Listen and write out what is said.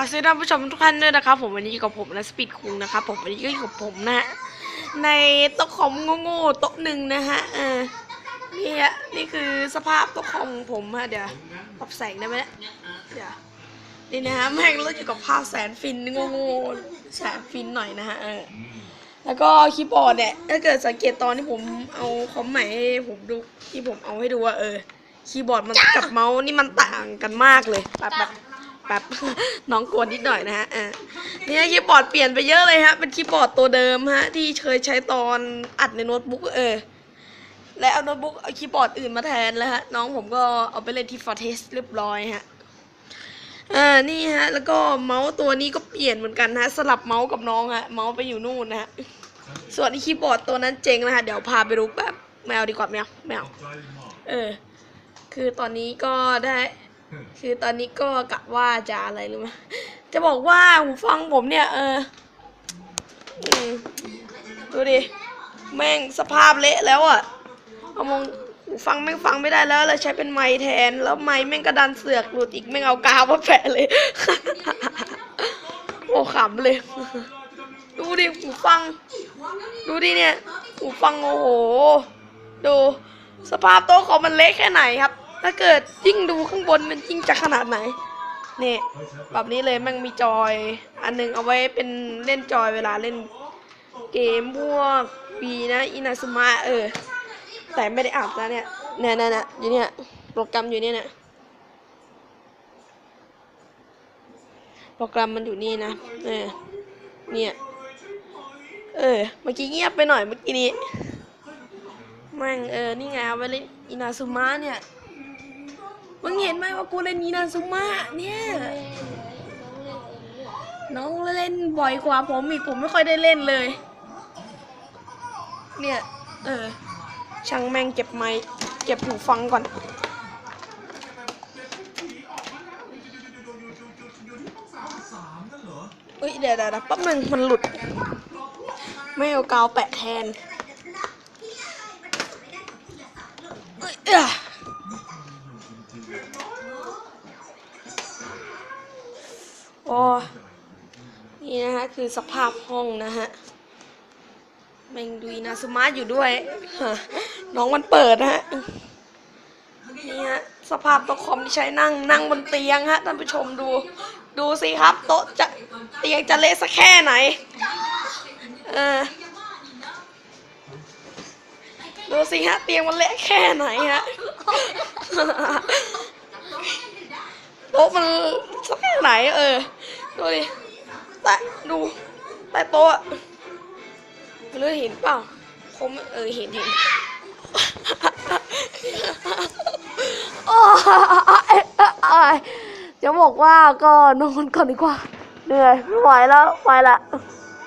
าสวัสดีท่านผู้ชมทุกท่านด้วยนะครับ ผมวันนี้อยู่กับผมนะสปีดคุงนะครับผมวันนี้ก็อยู่กับผมนะฮะในโต๊ะคอมโง่ๆโต๊ะหนึ่งนะฮะเออนี่ฮะนี่คือสภาพโต๊ะคอมผมฮะเดี๋ยวปรับแสงได้ไหมเนี่ยเดี๋ยวนี่นะฮะแม่งรู้อยู่กับภาพแสนฟินโง่ๆแสนฟินหน่อยนะฮะเออแล้วก็คีย์บอร์ดเนี่ยถ้าเกิดสังเกตตอนที่ผมเอาคอมใหม่ให้ผมดูที่ผมเอาให้ดูว่าเออคีย์บอร์ดมันกับเมาส์นี่มันต่างกันมากเลยแบบ แบบแบน้องกวนนิดหน่อยนะฮะอะเนี่ยคีย์บอร์ดเปลี่ยนไปเยอะเลยฮะ เป็นคีย์บอร์ดตัวเดิมฮะ ที่เคยใช้ตอนอัดในโน้ตบุ๊กเออ และเอาโน้ตบุ๊กเอาคีย์บอร์ดอื่นมาแทนแล้วฮะ น้องผมก็เอาไปเล่นที่ฟอร์เทสเรียบร้อยฮะอ่านี่ฮะ แล้วก็เมาส์ตัวนี้ก็เปลี่ยนเหมือนกันนะฮะ สลับเมาส์กับน้องฮะ เมาส์ไปอยู่นู่นนะฮะ ส่วนคีย์บอร์ดตัวนั้นเจ๋งนะฮะ เดี๋ยวพาไปดูแบบแมวดีกว่าแมวแมวเออ คือตอนนี้ก็ได้ คือตอนนี้ก็กะว่าจะอะไรรู้ไหมจะบอกว่าหูฟังผมเนี่ย เออดูดิ แม่งสภาพเละแล้วอะ่ะเอามองหูฟังแม่งฟังไม่ได้แล้วเลยใช้เป็นไม้แทน แล้วไม้แม่งกระดันเสือกหลุดอีกแม่งเอากาวมาแปะเลย โอ้ขำเลย ดูดิหูฟัง ดูดิเนี่ยหูฟังโอ้โห ดูสภาพโต๊ะคอมมันเละแค่ไหนครับ ถ้าเกิดยิ่งดูข้างบนมันยิ่งจะขนาดไหนนี่แบบนี้เลยมันมีจอย อันหนึงเอาไว้เป็นเล่นจอยเวลาเล่นเกมพวกบีนะอินาซุมะเออ แต่ไม่ได้อัดนะเนี่ยเนี่ยเนี่ยเนี่ยอยู่เนี่ยโปรแกรมอยู่เนี่ยเนี่ยโปรแกรมมันอยู่นี่นะเออเนี่ยเออเมื่อกี้เงียบไปหน่อยเมื่อกี้นี้แม่งเออนี่ไงเอาไปเล่นอินาซุมะเนี่ย มึงเห็นไหมว่ากูเล่นอินาซุมะเนี่ยน้องเล่นบ่อยกว่าผมอีกผมไม่ค่อยได้เล่นเลย เนี่ย เออ ช่างแม่งเก็บไม้เก็บหูฟังก่อนเอ้ย เดี๋ยวเดี๋ยวแป๊บนึงมันหลุด ไม่เอากาวแปะแทนเอ้ย โอ้นี่นะฮะ คือสภาพห้องนะฮะแมงดุยนะสมาร์ทอยู่ด้วย น้องมันเปิดนะฮะ นี่ฮะ สภาพโต๊ะคอมที่ใช้นั่งนั่งบนเตียงฮะท่านผู้ชมดู ดูสิครับ โต๊ะจะเตียงจะเละสักแค่ไหน เออ ดูสิฮะ เตียงมันเละแค่ไหนฮะ โต๊ะมันสักแค่ไหน เออ ดูดิแต่ดูแต่โต๊ะอะไม่รู้เห็นเปล่าคมเออเห็นเห็นโอ้ยจะบอกว่าก็นอนก่อนดีกว่า เหนื่อยไม่ไหวแล้ว ไปละ